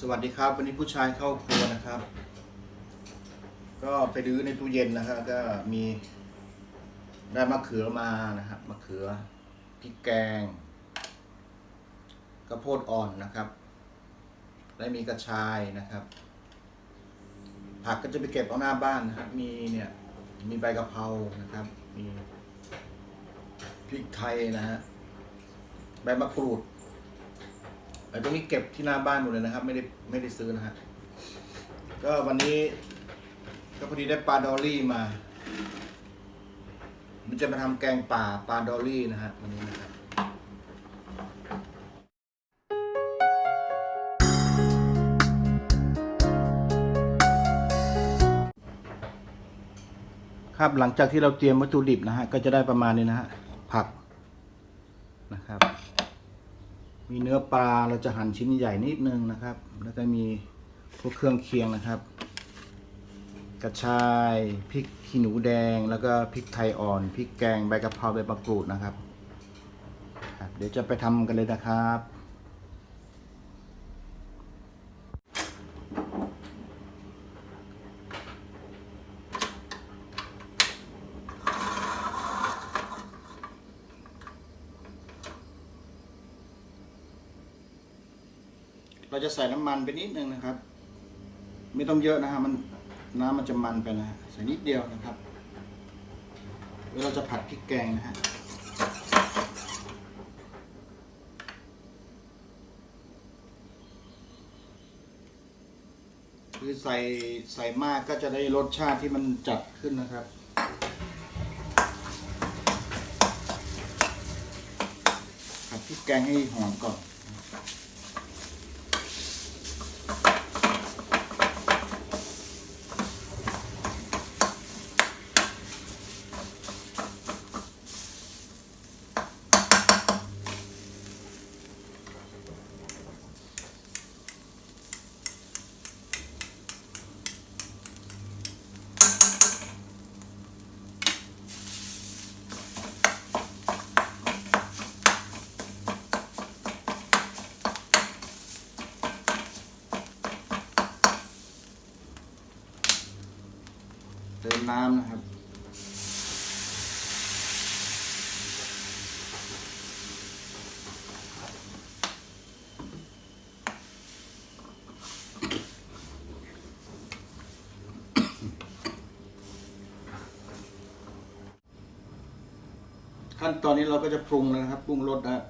สวัสดีครับ วันนี้ผู้ชายเข้าครัวนะครับ ก็ไปดื้อในตู้เย็นนะครับ ก็มีได้มะเขือมานะครับมะเขือพริกแกงกระโพดอ่อนนะครับและมีกระชายนะครับ ผักก็จะไปเก็บเอาหน้าบ้านนะครับมีเนี่ยมีใบกะเพรานะครับ มีพริกไทยนะฮะใบมะกรูด ไอ้ตรงนี้เก็บที่หน้าบ้านหมดเลยนะครับ ไม่ได้ไม่ได้ซื้อนะฮะก็วันนี้ ก็พอดีได้ปลาดอลลี่มา มันจะมาทำแกงป่าปลาดอลลี่นะฮะวันนี้นะครับครับหลังจากที่เราเตรียมวัตถุดิบนะฮะก็จะได้ประมาณนี้นะฮะผักนะครับ มีเนื้อปลาเราจะหั่นชิ้นใหญ่นิดนึงนะครับ แล้วก็มีพวกเครื่องเคียงนะครับ กระชายพริกขี้หนูแดง แล้วก็พริกไทยอ่อนพริกแกงใบกะเพราใบมะกรูดนะครับครับเดี๋ยวจะไปทำกันเลยนะครับ เราจะใส่น้ำมันไปนิดนึงนะครับ ไม่ต้องเยอะนะฮะมันน้ำมันจะมันไปนะใส่นิดเดียวนะครับแล้วเราจะผัดพริกแกงนะฮะคือใส่ใส่มากก็จะได้รสชาติที่มันจัดขึ้นนะครับผัดพริกแกงให้หอมก่อน น้ำนะครับ ขั้นตอนนี้เราก็จะปรุงนะครับปรุงรสนะ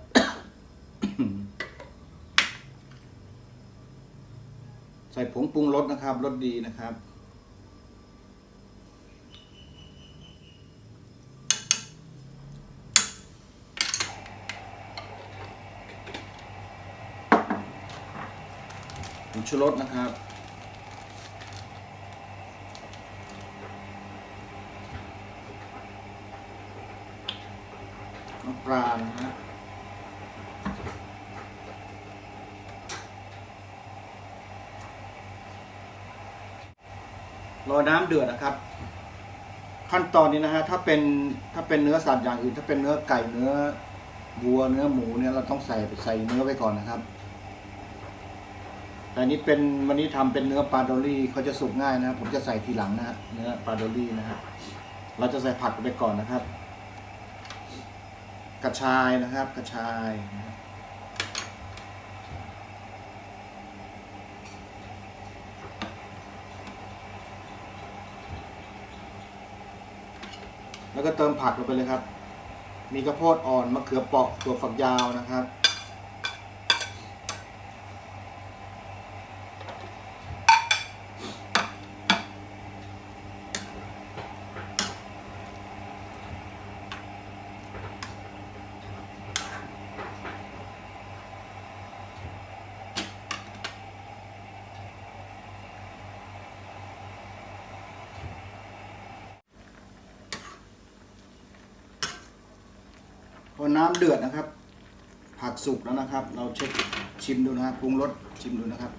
ใส่ผงปรุงรสนะครับรสดีนะครับ งชูรสนะครับ น้ำปลานะฮะรอน้ำเดือดนะครับ ขั้นตอนนี้นะฮะถ้าเป็นถ้าเป็นเนื้อสัตว์อย่างอื่น ถ้าเป็นเนื้อไก่เนื้อวัวเนื้อหมูเนี่ยเราต้องใส่ใส่เนื้อไว้ก่อนนะครับ แต่อันนี้เป็นวันนี้ทำเป็นเนื้อปลาดอลลี่เขาจะสุกง่ายนะครับ ผมจะใส่ทีหลังนะฮะเนื้อปลาดอลลี่นะฮะเราจะใส่ผักไปก่อนนะครับ กระชายนะครับ กระชายแล้วก็เติมผักลงไปเลยครับ มีกระโพดอ่อนมะเขือเปาะตัวฝักยาวนะครับ น้ำเดือดนะครับ ผักสุกแล้วนะครับ เราเช็คชิมดูนะครับปรุงรสชิมดูนะครับ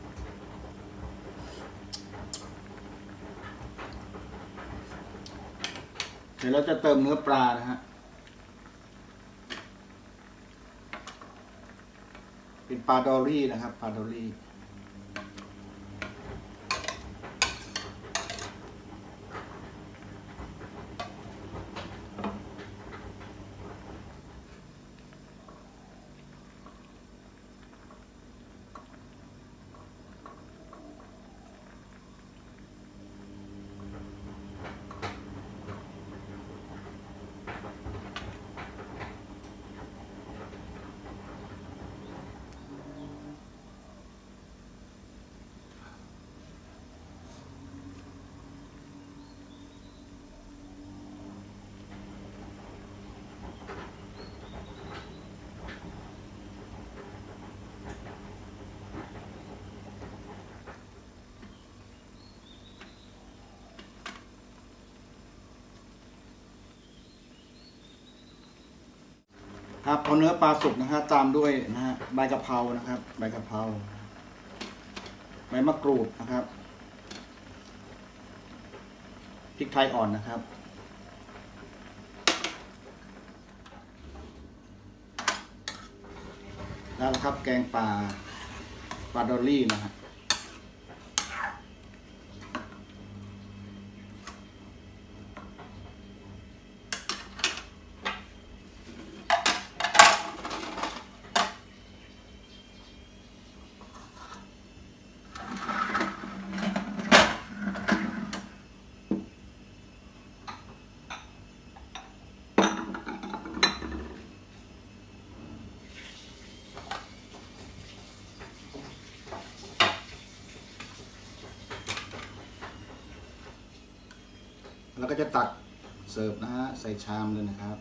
เสร็จแล้วจะเติมเนื้อปลานะฮะเป็นปลาดอรี่นะครับปลาดอรี่ ครับพอเนื้อปลาสุกนะฮะตามด้วยนะฮะใบกะเพรานะครับ ใบกะเพราใบมะกรูดนะครับพริกไทยอ่อนนะครับ แล้วครับแกงปลาปลาดอลลี่นะฮะ แล้วก็จะตักเสิร์ฟนะฮะใส่ชามเลยนะครับ